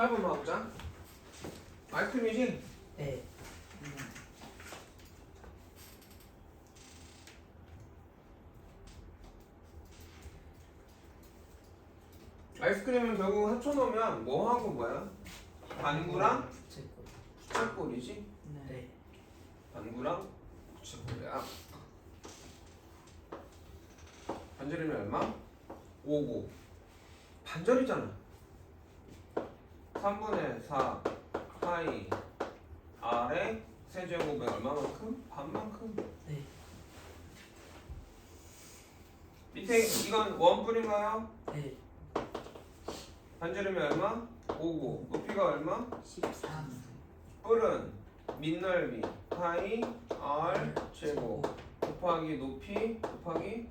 4번 봐보자. 아이스크림이지? 네. 아이스크림은 결국 합쳐놓으면 뭐하고 뭐야? 반구랑 부채꼴. 부채꼴이지? 네. 반구랑 부채꼴이야. 반절이면 얼마? 5고 반절이잖아. 3분의 4 파이 R의 세제곱에 얼마만큼? 반만큼. 네. 밑에 이건 원뿔인가요? 네. 반절이면 얼마? 5고 높이가 얼마? 13. 뿔은 밑넓이 파이 R 제곱 곱하기 높이 곱하기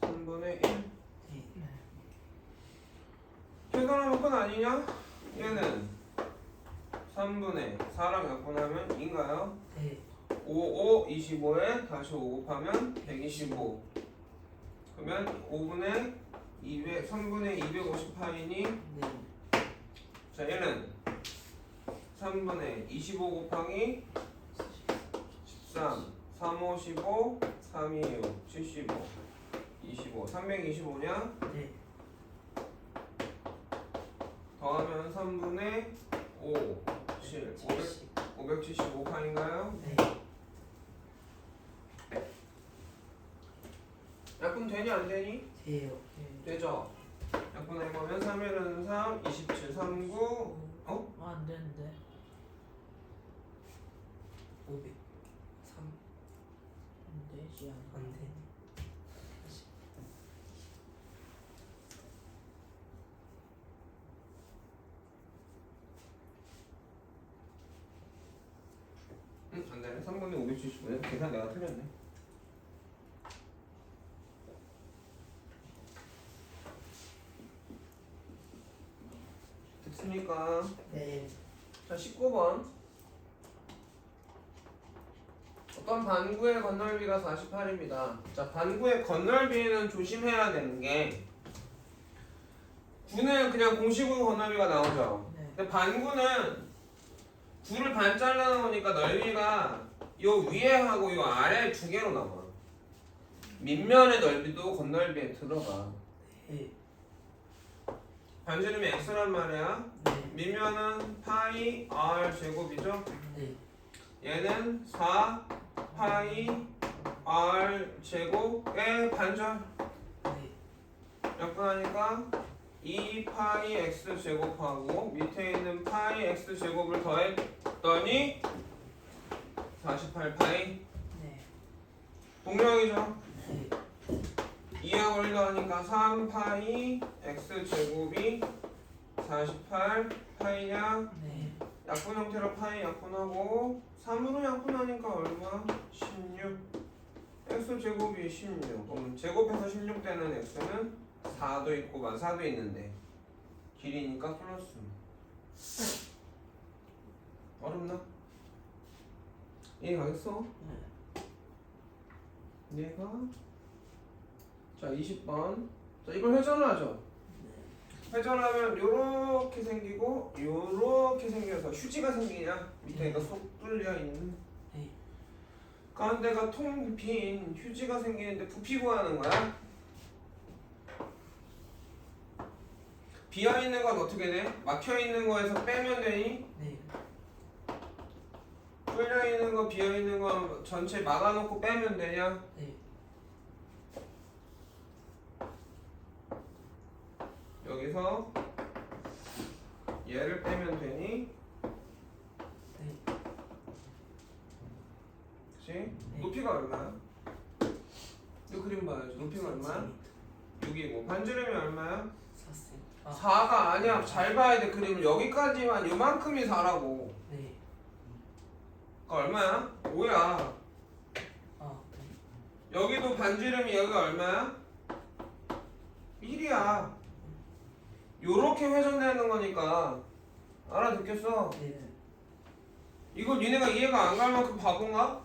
3분의 1 네. 계산하면 끝 아니냐? 얘는 3분의 4랑 약분하면 인가요? 네. 5, 5, 25에 다시 5 곱하면 125 그러면 5분의 200, 3분의 250파이니 네. 자 얘는 3분의 25 곱하기 13 3, 5, 15 3, 2, 6 75 25 325냐? 네. 더하면 3분의 5 7 500, 575파인가요? 네. 약분 되니 안 되니? 돼요. 되죠? 약분 해보면 3일은 3, 27, 39 어? 아, 안 되는데. 500. 3. 안 되지 않아. 안 돼. 응, 안 되네. 3분의 575. 계산 내가 틀렸네. 됐습니까? 네. 자, 19번. 어떤 반구의 건널비가 48입니다. 자, 반구의 건널비는 조심해야 되는 게 9는 그냥 공식으로 건널비가 나오죠. 네. 근데 반구는 9를 반 잘라 놓으니까 넓이가 요 위에 하고 요 아래 두 개로 나와. 밑면의 넓이도 건널비에 들어가. 네. 반지름이 x란 말이야. 네. 밑면은 파이 r 제곱이죠. 네. 얘는 4 파이 r 제곱의 반절. 네. 약분하니까 2 파이 x 제곱하고 밑에 있는 파이 x 제곱을 더 했더니 48 파이 네. 동력이죠. 네. 2하고 1 더하니까 3 파이 x 제곱이 48 파이냐 네. 약분 형태로 파이 약분하고 3으로 약분하니까 얼마? 16 x 제곱이 16 그럼 제곱해서 16 되는 x는 4도 있고 만 4도 있는데 길이니까 플러스 어렵나? 이해 가겠어? 얘가 자 20번 자 이걸 회전하죠 회전하면 요렇게 생기고 요렇게 생겨서 휴지가 생기냐 밑에가 쏙 뚫려 있는 네. 가운데가 통 빈 휴지가 생기는데 부피고 하는 거야 비어 있는 건 어떻게 돼? 막혀 있는 거에서 빼면 되니? 네. 뚫려 있는 거 비어 있는 거 전체 막아놓고 빼면 되냐? 네. 여기서 얘를 빼면 되니? 네. 그치? 네. 높이가 얼마야? 이 그림 봐야지 높이가 얼마야? 6이고 반지름이 얼마야? 4cm. 아. 4가 아니야 잘 봐야 돼 그림을 여기까지만 요만큼이 4라고 네. 그러니까 얼마야? 5야 아. 네. 여기도 반지름이 여기가 얼마야? 1이야 요렇게 회전되는 거니까 알아듣겠어? 네. 이걸 니네가 이해가 안 갈 만큼 바본가?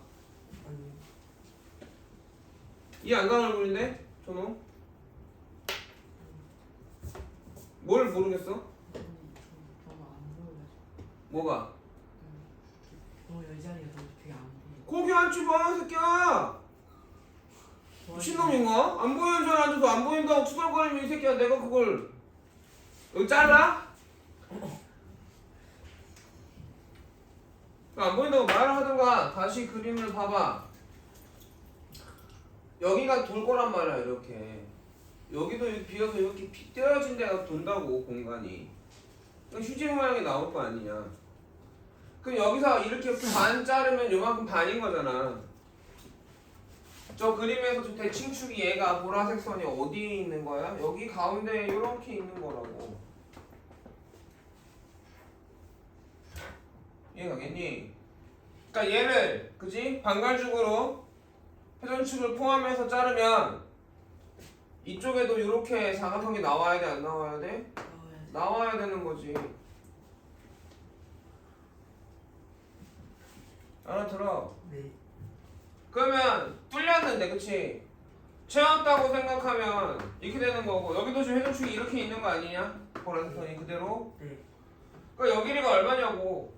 아니. 이해 안 가는 얼굴인데? 저놈? 뭘 모르겠어? 뭐가? 되게 안 보여. 고기 앉지 마, 이 새끼야! 미친놈인가? 안 보이는 줄 앉아서 안 보인다고 투덜거리면 이 새끼야 내가 그걸 여기 잘라? 안 보인다고 말을 하든가 다시 그림을 봐봐 여기가 돌 거란 말이야 이렇게 여기도 이렇게 비어서 이렇게 피 떼어진 데가 돈다고 공간이 그러니까 휴지 모양이 나올 거 아니냐 그럼 여기서 이렇게 반 자르면 요만큼 반인 거잖아 저 그림에서 저 대칭축이 얘가 보라색 선이 어디에 있는 거야? 여기 가운데 이렇게 있는 거라고. 이해가겠니? 그러니까 얘를 그지 반갈죽으로 회전축을 포함해서 자르면 이쪽에도 이렇게 사각형이 나와야 돼 안 나와야 돼? 나와야 되는 거지. 알아들어. 네. 그러면 뚫렸는데 그치? 채웠다고 생각하면 이렇게 되는 거고 여기도 지금 회전축이 이렇게 있는 거 아니냐? 보라색 선이 그대로 네. 그러니까 여기 길이가 얼마냐고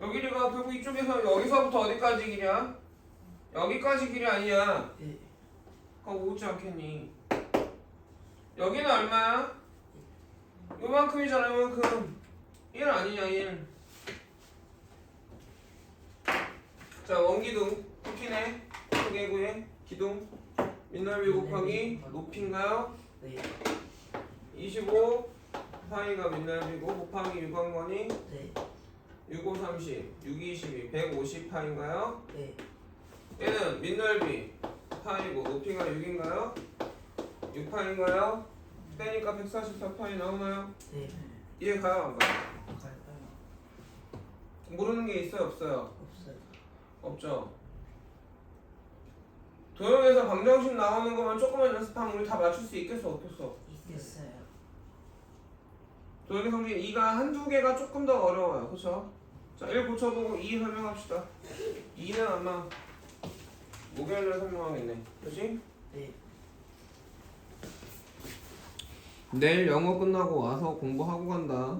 여기 길이가 결국 이쪽에서 여기서부터 어디까지 길이야? 여기까지 길이 아니냐 네. 그거 오지 않겠니? 여기는 얼마야? 요만큼이잖아 요만큼 1 아니냐 1 자 원기둥 크게 구해 기둥 민넓이 곱하기 높이인가요? 네. 25 파이가 민넓이고 곱하기 유광원이 네. 65 30 6 22 150 파인가요? 네. 얘는 민넓이 파이고 높이가 6인가요? 6파인가요? 빼니까 144파이 나오나요? 네. 이해 가요 안 가요? 모르는 게 있어요 없어요? 없어요. 없죠. 도형에서 방정식 나오는 것만 조금만 연습하면 우리 다 맞출 수 있겠어 없겠어? 있겠어요. 도형의 성질 2가 한두 개가 조금 더 어려워요 그쵸? 자1 고쳐보고 2 설명합시다 2는 아마 목요일날 설명하겠네 그치? 네. 내일 영어 끝나고 와서 공부하고 간다